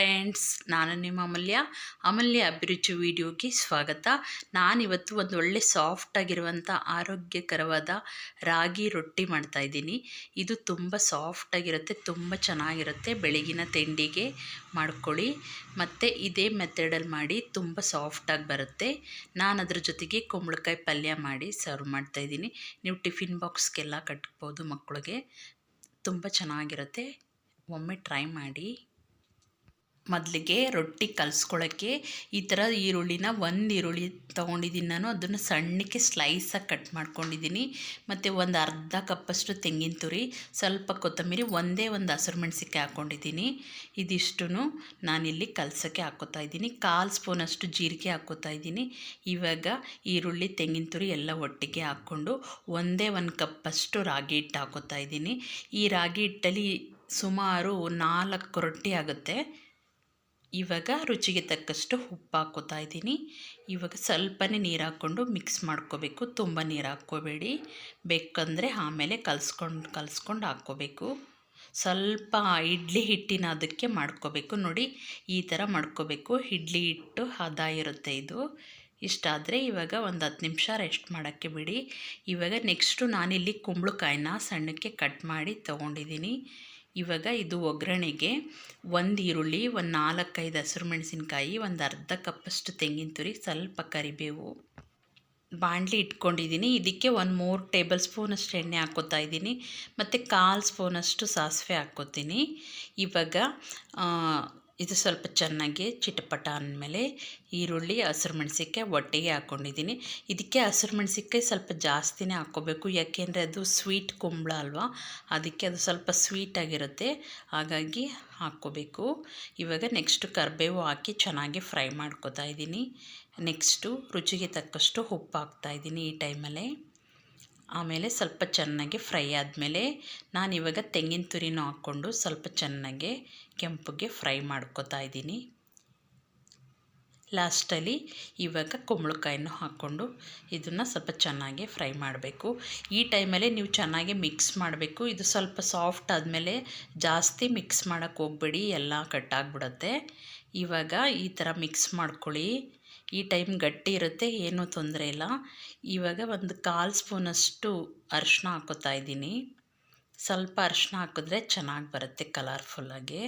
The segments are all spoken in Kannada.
ಫ್ರೆಂಡ್ಸ್, ನಾನು ನಿಮ್ಮ ಅಮೂಲ್ಯ. ಅಮಲ್ಯ ಅಭಿರುಚಿ ವಿಡಿಯೋಗೆ ಸ್ವಾಗತ. ನಾನಿವತ್ತು ಒಂದು ಒಳ್ಳೆ ಸಾಫ್ಟಾಗಿರುವಂಥ ಆರೋಗ್ಯಕರವಾದ ರಾಗಿ ರೊಟ್ಟಿ ಮಾಡ್ತಾ ಇದ್ದೀನಿ. ಇದು ತುಂಬ ಸಾಫ್ಟಾಗಿರುತ್ತೆ ತುಂಬ ಚೆನ್ನಾಗಿರುತ್ತೆ. ಬೆಳಗಿನ ತಿಂಡಿಗೆ ಮಾಡ್ಕೊಳ್ಳಿ. ಮತ್ತು ಇದೇ ಮೆಥಡಲ್ಲಿ ಮಾಡಿ ತುಂಬ ಸಾಫ್ಟಾಗಿ ಬರುತ್ತೆ. ನಾನು ಅದ್ರ ಜೊತೆಗೆ ಕುಂಬಳಕಾಯಿ ಪಲ್ಯ ಮಾಡಿ ಸರ್ವ್ ಮಾಡ್ತಾಯಿದ್ದೀನಿ ನೀವು ಟಿಫಿನ್ ಬಾಕ್ಸ್ಗೆಲ್ಲ ಕಟ್ಬೋದು ಮಕ್ಕಳಿಗೆ. ತುಂಬ ಚೆನ್ನಾಗಿರುತ್ತೆ. ಒಮ್ಮೆ ಟ್ರೈ ಮಾಡಿ. ಮೊದಲಿಗೆ ರೊಟ್ಟಿ ಕಲಿಸ್ಕೊಳ್ಳೋಕ್ಕೆ ಈ ಥರ ಈರುಳ್ಳಿನ ಒಂದು ಈರುಳ್ಳಿ ತೊಗೊಂಡಿದ್ದೀನಿ ನಾನು. ಅದನ್ನು ಸಣ್ಣಕ್ಕೆ ಸ್ಲೈಸಾಗಿ ಕಟ್ ಮಾಡ್ಕೊಂಡಿದ್ದೀನಿ ಮತ್ತು ಒಂದು ಅರ್ಧ ಕಪ್ಪಷ್ಟು ತೆಂಗಿನ ತುರಿ, ಸ್ವಲ್ಪ ಕೊತ್ತಂಬರಿ, ಒಂದೇ ಒಂದು ಹಸಿರು ಮೆಣಸಿನ್ಕಾಯಿ ಹಾಕ್ಕೊಂಡಿದ್ದೀನಿ ಇದಿಷ್ಟು ನಾನಿಲ್ಲಿ ಕಲಸೋಕ್ಕೆ ಹಾಕೋತಾ ಇದ್ದೀನಿ. ಕಾಲು ಸ್ಪೂನಷ್ಟು ಜೀರಿಗೆ ಹಾಕೋತಾ ಇದ್ದೀನಿ. ಇವಾಗ ಈರುಳ್ಳಿ, ತೆಂಗಿನ ತುರಿ ಎಲ್ಲ ಒಟ್ಟಿಗೆ ಹಾಕ್ಕೊಂಡು ಒಂದೇ ಒಂದು ಕಪ್ಪಷ್ಟು ರಾಗಿ ಹಿಟ್ಟು ಹಾಕೋತಾ ಇದ್ದೀನಿ. ಈ ರಾಗಿ ಹಿಟ್ಟಲ್ಲಿ ಸುಮಾರು ನಾಲ್ಕು ರೊಟ್ಟಿ ಆಗುತ್ತೆ. ಇವಾಗ ರುಚಿಗೆ ತಕ್ಕಷ್ಟು ಉಪ್ಪು ಹಾಕೋತಾ ಇದ್ದೀನಿ. ಇವಾಗ ಸ್ವಲ್ಪನೇ ನೀರು ಹಾಕ್ಕೊಂಡು ಮಿಕ್ಸ್ ಮಾಡ್ಕೋಬೇಕು. ತುಂಬ ನೀರು ಹಾಕ್ಕೋಬೇಡಿ. ಬೇಕಂದರೆ ಆಮೇಲೆ ಕಲಿಸ್ಕೊಂಡು, ಕಲಸ್ಕೊಂಡು ಹಾಕ್ಕೋಬೇಕು. ಸ್ವಲ್ಪ ಇಡ್ಲಿ ಹಿಟ್ಟಿನ ಅದಕ್ಕೆ ಮಾಡ್ಕೋಬೇಕು. ನೋಡಿ, ಈ ಥರ ಮಾಡ್ಕೋಬೇಕು. ಇಡ್ಲಿ ಹಿಟ್ಟು ಹದ ಇರುತ್ತೆ ಇದು. ಇಷ್ಟಾದರೆ ಇವಾಗ ಒಂದು ಹತ್ತು ನಿಮಿಷ ರೆಸ್ಟ್ ಮಾಡೋಕ್ಕೆ ಬಿಡಿ. ಇವಾಗ ನೆಕ್ಸ್ಟು ನಾನಿಲ್ಲಿ ಕುಂಬಳಕಾಯಿನ ಸಣ್ಣಕ್ಕೆ ಕಟ್ ಮಾಡಿ ತೊಗೊಂಡಿದ್ದೀನಿ. ಇವಾಗ ಇದು ಒಗ್ಗರಣೆಗೆ ಒಂದು ಈರುಳ್ಳಿ, ಒಂದು ನಾಲ್ಕೈದು ಹಸಿರು ಮೆಣಸಿನ್ಕಾಯಿ, ಒಂದು ಅರ್ಧ ಕಪ್ಪಷ್ಟು ತೆಂಗಿನ ತುರಿ, ಸ್ವಲ್ಪ ಕರಿಬೇವು. ಬಾಣಲಿ ಇಟ್ಕೊಂಡಿದ್ದೀನಿ ಇದಕ್ಕೆ ಒಂದು ಮೂರು ಟೇಬಲ್ ಸ್ಪೂನಷ್ಟು ಎಣ್ಣೆ ಹಾಕ್ಕೋತಾ ಇದ್ದೀನಿ ಮತ್ತು ಕಾಲು ಸ್ಪೂನಷ್ಟು ಸಾಸಿವೆ ಹಾಕ್ಕೋತೀನಿ ಇವಾಗ ಇದು ಸ್ವಲ್ಪ ಚೆನ್ನಾಗಿ ಚಿಟಪಟ ಅಂದಮೇಲೆ ಈರುಳ್ಳಿ, ಹಸಿರು ಮೆಣಸಿನ್ಕಾಯಿ ಒಟ್ಟಿಗೆ ಹಾಕ್ಕೊಂಡಿದ್ದೀನಿ ಇದಕ್ಕೆ ಹಸಿರು ಮೆಣಸಿನ್ಕಾಯಿ ಸ್ವಲ್ಪ ಜಾಸ್ತಿನೇ ಹಾಕ್ಕೋಬೇಕು. ಯಾಕೆಂದರೆ ಅದು ಸ್ವೀಟ್ ಕುಂಬಳ ಅಲ್ವಾ? ಅದಕ್ಕೆ ಅದು ಸ್ವಲ್ಪ ಸ್ವೀಟಾಗಿರುತ್ತೆ ಹಾಗಾಗಿ ಹಾಕ್ಕೋಬೇಕು. ಇವಾಗ ನೆಕ್ಸ್ಟು ಕರಿಬೇವು ಹಾಕಿ ಚೆನ್ನಾಗಿ ಫ್ರೈ ಮಾಡ್ಕೋತಾ ಇದ್ದೀನಿ. ನೆಕ್ಸ್ಟು ರುಚಿಗೆ ತಕ್ಕಷ್ಟು ಉಪ್ಪು ಹಾಕ್ತಾಯಿದ್ದೀನಿ ಈ ಟೈಮಲ್ಲೇ ಆಮೇಲೆ ಸ್ವಲ್ಪ ಚೆನ್ನಾಗಿ ಫ್ರೈ ಆದಮೇಲೆ ನಾನು ಇವಾಗ ತೆಂಗಿನ ತುರಿನೂ ಹಾಕ್ಕೊಂಡು ಸ್ವಲ್ಪ ಚೆನ್ನಾಗಿ ಕೆಂಪಗೆ ಫ್ರೈ ಮಾಡ್ಕೋತಾ ಇದ್ದೀನಿ. ಲಾಸ್ಟಲ್ಲಿ ಇವಾಗ ಕುಂಬಳಕಾಯಿನೂ ಹಾಕ್ಕೊಂಡು ಇದನ್ನು ಸ್ವಲ್ಪ ಚೆನ್ನಾಗಿ ಫ್ರೈ ಮಾಡಬೇಕು. ಈ ಟೈಮಲ್ಲಿ ನೀವು ಚೆನ್ನಾಗಿ ಮಿಕ್ಸ್ ಮಾಡಬೇಕು. ಇದು ಸ್ವಲ್ಪ ಸಾಫ್ಟ್ ಆದಮೇಲೆ ಜಾಸ್ತಿ ಮಿಕ್ಸ್ ಮಾಡೋಕ್ಕೆ ಹೋಗ್ಬೇಡಿ, ಎಲ್ಲ ಕಟ್ಟಾಗ್ಬಿಡತ್ತೆ ಇವಾಗ ಈ ಥರ ಮಿಕ್ಸ್ ಮಾಡ್ಕೊಳ್ಳಿ. ಈ ಟೈಮ್ ಗಟ್ಟಿ ಇರುತ್ತೆ, ಏನೂ ತೊಂದರೆ ಇಲ್ಲ. ಇವಾಗ ಒಂದು ಕಾಲು ಸ್ಪೂನಷ್ಟು ಅರಿಶಿನ ಹಾಕೋತಾ ಇದ್ದೀನಿ. ಸ್ವಲ್ಪ ಅರಿಶಿನ ಹಾಕಿದ್ರೆ ಚೆನ್ನಾಗಿ ಬರುತ್ತೆ ಕಲರ್ಫುಲ್ಲಾಗಿ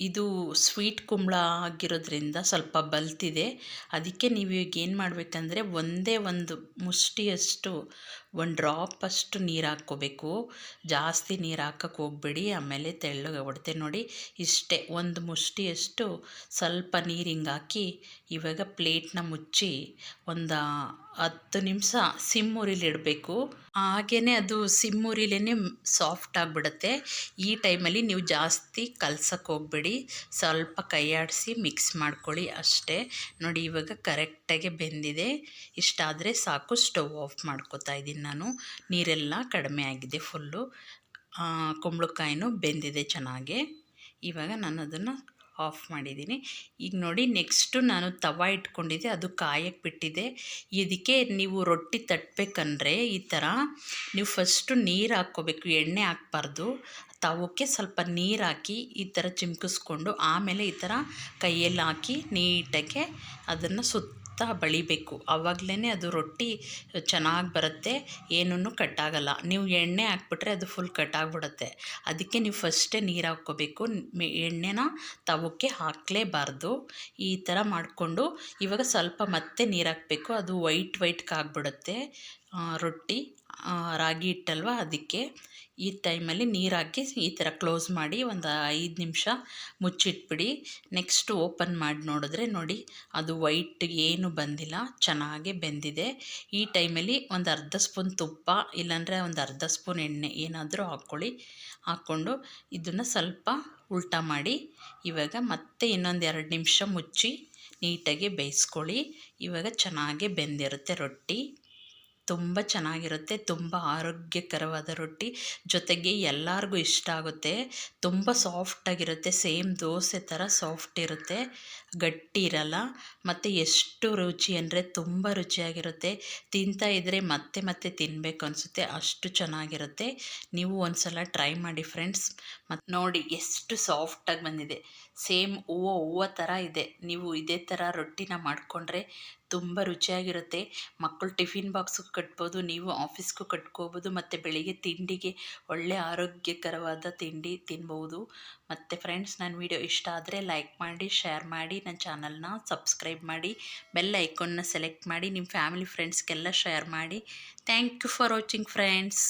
ಇದು ಸ್ವೀಟ್ ಕುಂಬಳ ಆಗಿರೋದ್ರಿಂದ ಸ್ವಲ್ಪ ಬಲ್ತಿದೆ. ಅದಕ್ಕೆ ನೀವು ಈಗ ಏನು ಮಾಡಬೇಕಂದ್ರೆ ಒಂದೇ ಒಂದು ಮುಷ್ಟಿಯಷ್ಟು, ಒಂದು ಡ್ರಾಪ್ ಅಷ್ಟು ನೀರು ಹಾಕ್ಕೋಬೇಕು. ಜಾಸ್ತಿ ನೀರು ಹಾಕಕ್ಕೆ ಹೋಗ್ಬೇಡಿ. ಆಮೇಲೆ ತೆಳ್ಳಗೆ ಹೊಡ್ತೆ ನೋಡಿ. ಇಷ್ಟೇ ಒಂದು ಮುಷ್ಟಿಯಷ್ಟು ಸ್ವಲ್ಪ ನೀರು ಹಿಂಗೆ ಹಾಕಿ ಇವಾಗ ಪ್ಲೇಟ್ನ ಮುಚ್ಚಿ ಒಂದು ಹತ್ತು ನಿಮಿಷ ಸಿಮ್ಮುರಿಲಿಡಬೇಕು ಹಾಗೇ ಅದು ಸಿಮ್ಮುರಿಲೇ ಸಾಫ್ಟ್ ಆಗಿಬಿಡುತ್ತೆ. ಈ ಟೈಮಲ್ಲಿ ನೀವು ಜಾಸ್ತಿ ಕಲ್ಸಕ್ಕೆ ಹೋಗ್ಬೇಡಿ. ಸ್ವಲ್ಪ ಕೈಯಾಡಿಸಿ ಮಿಕ್ಸ್ ಮಾಡ್ಕೊಳ್ಳಿ ಅಷ್ಟೇ. ನೋಡಿ, ಇವಾಗ ಕರೆಕ್ಟಾಗಿ ಬೆಂದಿದೆ. ಇಷ್ಟಾದರೆ ಸಾಕು, ಸ್ಟವ್ ಆಫ್ ಮಾಡ್ಕೋತಾ ಇದ್ದೀನಿ ನಾನು. ನೀರೆಲ್ಲ ಕಡಿಮೆ ಆಗಿದೆ ಫುಲ್ಲು ಕುಂಬಳಕಾಯಿನೂ ಬೆಂದಿದೆ ಚೆನ್ನಾಗೆ. ಇವಾಗ ನಾನು ಅದನ್ನು ಆಫ್ ಮಾಡಿದ್ದೀನಿ. ಈಗ ನೋಡಿ ನೆಕ್ಸ್ಟು ನಾನು ತವ ಇಟ್ಕೊಂಡಿದ್ದೆ, ಅದು ಕಾಯಕ್ಕೆ ಬಿಟ್ಟಿದೆ. ಇದಕ್ಕೆ ನೀವು ರೊಟ್ಟಿ ತಟ್ಟಬೇಕಂದ್ರೆ ಈ ಥರ ನೀವು ಫಸ್ಟು ನೀರು ಹಾಕ್ಕೋಬೇಕು, ಎಣ್ಣೆ ಹಾಕ್ಬಾರ್ದು. ತವಕ್ಕೆ ಸ್ವಲ್ಪ ನೀರು ಹಾಕಿ ಈ ಥರ ಚಿಮ್ಕಿಸ್ಕೊಂಡು ಆಮೇಲೆ ಈ ಥರ ಕೈಯಲ್ಲಿ ಹಾಕಿ ನೀಟಾಗೆ ಅದನ್ನು ಸುತ್ತ ಬಳಿಬೇಕು. ಆವಾಗಲೇ ಅದು ರೊಟ್ಟಿ ಚೆನ್ನಾಗಿ ಬರುತ್ತೆ ಏನೂ ಕಟ್ಟಾಗಲ್ಲ. ನೀವು ಎಣ್ಣೆ ಹಾಕ್ಬಿಟ್ರೆ ಅದು ಫುಲ್ ಕಟ್ಟಾಗ್ಬಿಡುತ್ತೆ ಅದಕ್ಕೆ ನೀವು ಫಸ್ಟೇ ನೀರು ಹಾಕ್ಕೋಬೇಕು. ಎಣ್ಣೆನ ತವಕ್ಕೆ ಹಾಕಲೇಬಾರ್ದು. ಈ ಥರ ಮಾಡಿಕೊಂಡು ಇವಾಗ ಸ್ವಲ್ಪ ಮತ್ತೆ ನೀರು ಹಾಕಬೇಕು. ಅದು ವೈಟ್ ವೈಟ್ಗೆ ಆಗಿಬಿಡುತ್ತೆ ರೊಟ್ಟಿ ರಾಗಿ ಹಿಟ್ಟಲ್ವ, ಅದಕ್ಕೆ ಈ ಟೈಮಲ್ಲಿ ನೀರು ಹಾಕಿ ಈ ಥರ ಕ್ಲೋಸ್ ಮಾಡಿ ಒಂದು ಐದು ನಿಮಿಷ ಮುಚ್ಚಿಟ್ಬಿಡಿ. ನೆಕ್ಸ್ಟ್ ಓಪನ್ ಮಾಡಿ ನೋಡಿದ್ರೆ ನೋಡಿ, ಅದು ವೈಟ್ ಏನು ಬಂದಿಲ್ಲ, ಚೆನ್ನಾಗಿ ಬೆಂದಿದೆ. ಈ ಟೈಮಲ್ಲಿ ಒಂದು ಅರ್ಧ ಸ್ಪೂನ್ ತುಪ್ಪ, ಇಲ್ಲಾಂದರೆ ಒಂದು ಅರ್ಧ ಸ್ಪೂನ್ ಎಣ್ಣೆ ಏನಾದರೂ ಹಾಕ್ಕೊಳ್ಳಿ. ಹಾಕ್ಕೊಂಡು ಇದನ್ನು ಸ್ವಲ್ಪ ಉಲ್ಟಾ ಮಾಡಿ ಇವಾಗ ಮತ್ತೆ ಇನ್ನೊಂದು ಎರಡು ನಿಮಿಷ ಮುಚ್ಚಿ ನೀಟಾಗಿ ಬೇಯಿಸ್ಕೊಳ್ಳಿ. ಇವಾಗ ಚೆನ್ನಾಗಿ ಬೆಂದಿರುತ್ತೆ ರೊಟ್ಟಿ. ತುಂಬ ಚೆನ್ನಾಗಿರುತ್ತೆ, ತುಂಬ ಆರೋಗ್ಯಕರವಾದ ರೊಟ್ಟಿ. ಜೊತೆಗೆ ಎಲ್ಲರಿಗೂ ಇಷ್ಟ ಆಗುತ್ತೆ. ತುಂಬ ಸಾಫ್ಟಾಗಿರುತ್ತೆ ಸೇಮ್ ದೋಸೆ ಥರ ಸಾಫ್ಟ್ ಇರುತ್ತೆ. ಗಟ್ಟಿ ಇರಲ್ಲ. ಮತ್ತು ಎಷ್ಟು ರುಚಿ ಅಂದರೆ ತುಂಬ ರುಚಿಯಾಗಿರುತ್ತೆ. ತಿಂತಾ ಇದ್ದರೆ ಮತ್ತೆ ಮತ್ತೆ ತಿನ್ನಬೇಕು ಅನಿಸುತ್ತೆ, ಅಷ್ಟು ಚೆನ್ನಾಗಿರುತ್ತೆ. ನೀವು ಒಂದು ಸಲ ಟ್ರೈ ಮಾಡಿ ಫ್ರೆಂಡ್ಸ್ ಮತ್ತು ನೋಡಿ ಎಷ್ಟು ಸಾಫ್ಟಾಗಿ ಬಂದಿದೆ. ಸೇಮ್ ಹೂವು ಹೂವು ಥರ ಇದೆ. ನೀವು ಇದೇ ಥರ ರೊಟ್ಟಿನ ಮಾಡಿಕೊಂಡ್ರೆ ತುಂಬ ರುಚಿಯಾಗಿರುತ್ತೆ. ಮಕ್ಕಳು ಟಿಫಿನ್ ಬಾಕ್ಸ್ಗೆ ಕಟ್ಬೋದು, ನೀವು ಆಫೀಸ್ಗೂ ಕಟ್ಕೋಬೋದು, ಮತ್ತು ಬೆಳಿಗ್ಗೆ ತಿಂಡಿಗೆ ಒಳ್ಳೆ ಆರೋಗ್ಯಕರವಾದ ತಿಂಡಿ ತಿನ್ಬೋದು. ಮತ್ತು ಫ್ರೆಂಡ್ಸ್ ನನ್ನ ವಿಡಿಯೋ ಇಷ್ಟ ಆದರೆ ಲೈಕ್ ಮಾಡಿ ಶೇರ್ ಮಾಡಿ ನನ್ನ ಚಾನಲ್ನ ಸಬ್ಸ್ಕ್ರೈಬ್ ಮಾಡಿ ಬೆಲ್ ಐಕಾನ್ನ ಸೆಲೆಕ್ಟ್ ಮಾಡಿ ನಿಮ್ಮ ಫ್ಯಾಮಿಲಿ ಫ್ರೆಂಡ್ಸ್ಗೆಲ್ಲ ಶೇರ್ ಮಾಡಿ. Thank you for watching friends